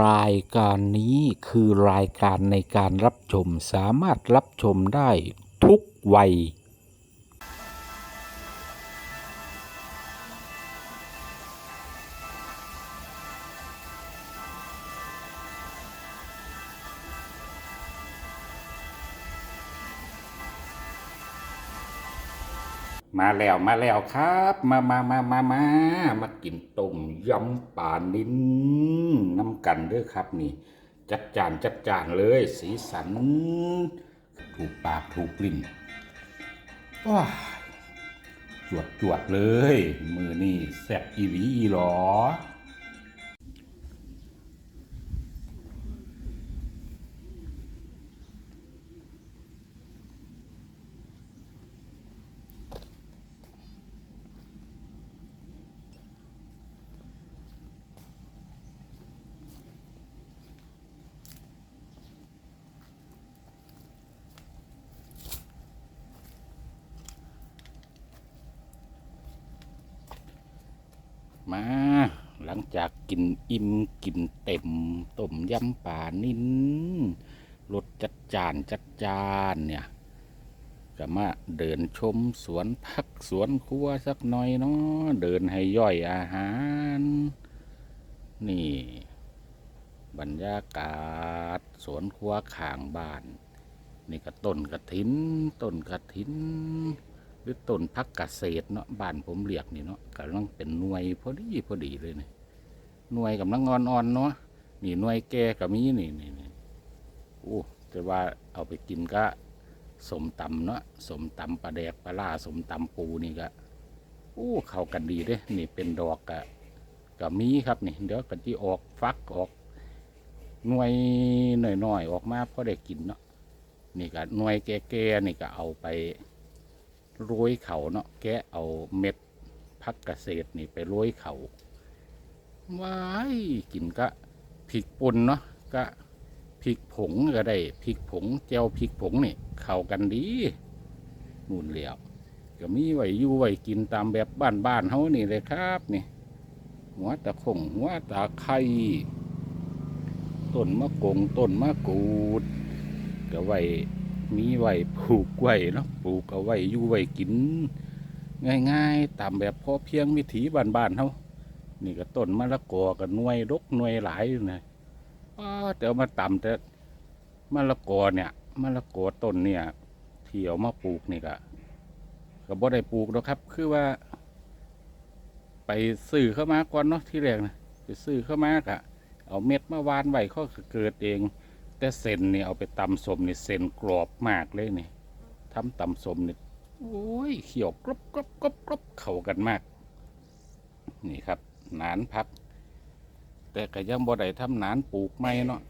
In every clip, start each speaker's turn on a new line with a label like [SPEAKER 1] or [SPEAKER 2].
[SPEAKER 1] รายการนี้คือรายการในการรับชมสามารถรับชมได้ทุกวัย มาแล้วมาแล้วครับ มามามามามามากินต้มยำป่านิ้นน้ำกันด้วยครับนี่ จัดจานจัดจานเลย สีสัน ถูกปากถูกกลิ่นว้าจวดจวดเลย มือนี่แซ่บอีหลีอีหลอ มา หลังจากกินอิ่มกินเต็มต้มยำป่านิ้นรสจัดจานจัดจานเนี่ยก็มาเดินชมสวนพักสวนครัวสักหน่อยเนาะเดินให้ย่อยอาหาร นี่ บรรยากาศสวนครัวข้างบ้าน นี่ก็ต้นกระถินต้นกระถิน หรือต้นพักเกษตรเนาะบ้านผมเรียกนี่เนาะกำลังเป็นหน่วยพอดีพอดีเลยนี่หน่วยกำลังอ่อนๆเนาะนี่หน่วยแก่ก็มีนี่นี่นี่โอ้แต่ว่าเอาไปกินก็สมตำเนาะสมตำปลาแดกปลาล่าสมตำปูนี่ก็โอ้เข้ากันดีเด้นี่เป็นดอกกะก็มีครับนี่ เดี๋ยวก็ที่ออกฟักออกหน่วยหน่อยๆออกมาพอได้กินเนาะนี่ก็หน่วยแก่ๆนี่ก็เอาไป โรยเขาเนาะแกะเอาเม็ดพักเกษตรนี่ไปโรยเขาว้ายกินก็พริกป่นเนาะก็พริกผงก็ได้พริกผงเจวพริกผงนี่เข้ากันดีนู่นเหลียวก็มีไว้อยู่ไว้กินตามแบบบ้านๆเฮานี่เลยครับนี่หัวตะคงหัวตะไคร้ต้นมะกงต้นมะกรูดก็ไว้ มีไว้ปลูกไว้เนาะปลูกเอาไว้อยู่ไว้กิน ง่ายๆ ตามแบบพอเพียงวิถีบ้านๆเขานี่ก็ต้นมะละกอกับหน่วยรกหน่วยหลายอยู่นะอ้าแต่เอามาตำแต่มะละกอเนี่ยมะละกอต้นเนี่ยเที่เอามาปลูกนี่ก็ก็บ่ได้ปลูกหรอกครับ คือว่า ไปซื้อเข้ามาก่อนเนาะที่แรกนะไปซื้อเข้ามากะเอาเม็ดมาวานไว้เขาก็เกิดเอง แต่เส้นนี่เอาไปตำสมนี่เส้นกรอบมากเลยนี่ทำตำสมนี่โอ้ยเขียวกรอบกรอบกรอบกรอบเข้ากันมาก นี่ครับหนานพัก แต่ก็ยังบ่ได้ทำหนานปลูกไม่เนาะ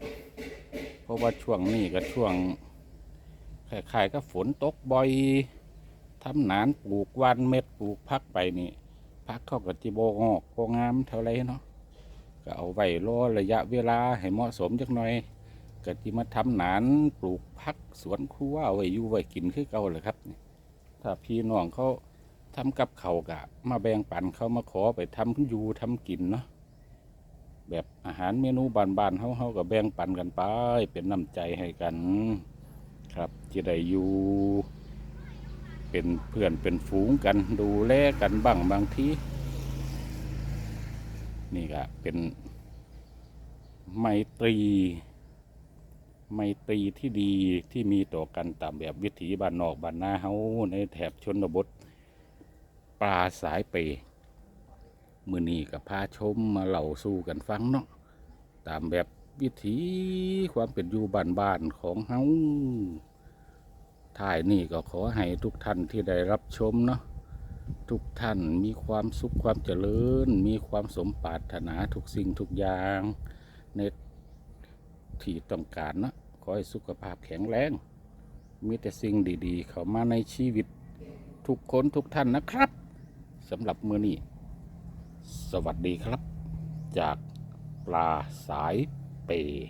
[SPEAKER 1] เพราะว่าช่วงนี้ก็ช่วงคล้ายๆก็ฝนตกบ่อยทำหนานปลูกวันเม็ดปลูกพักไปนี่พักเข้ากับจีโบงอกโบงามเท่าไรเนาะก็เอาไว้รอระยะเวลาให้เหมาะสมจักหน่อย ก็ที่มาทำหนานปลูกพักสวนครัวไว้อยู่ไว้กินคือเก่าเลยครับถ้าพี่น้องเขาทำกับเขากะ มาแบ่งปันเขามาขอไปทำอยู่ทำกินเนาะแบบอาหารเมนูบานๆเขาเขาก็แบ่งปันกันไป เป็นน้ำใจให้กัน ครับจะได้อยู่เป็นเพื่อนเป็นฝูงกันดูแลกันบ้างบางทีนี่ก็เป็นไมตรี ไมตรีที่ดีที่มีต่อกันตามแบบวิถีบ้านนอกบ้านนาเฮาในแถบชนบทปลาสายเปย์มือนีกับพาชมมาเล่าสู่กันฟังเนาะตามแบบวิถีความเป็นอยู่บ้านๆของเฮาท้ายนี่ก็ขอให้ทุกท่านที่ได้รับชมเนาะทุกท่านมีความสุขความเจริญ มีความสมปรารถนาทุกสิ่งทุกอย่าง ใน ที่ต้องการนะขอให้สุขภาพแข็งแรง มีแต่สิ่งดีๆ เข้ามาในชีวิตทุกคนทุกท่านนะครับสำหรับมือนี้ สวัสดีครับ จากปลาสายเปย์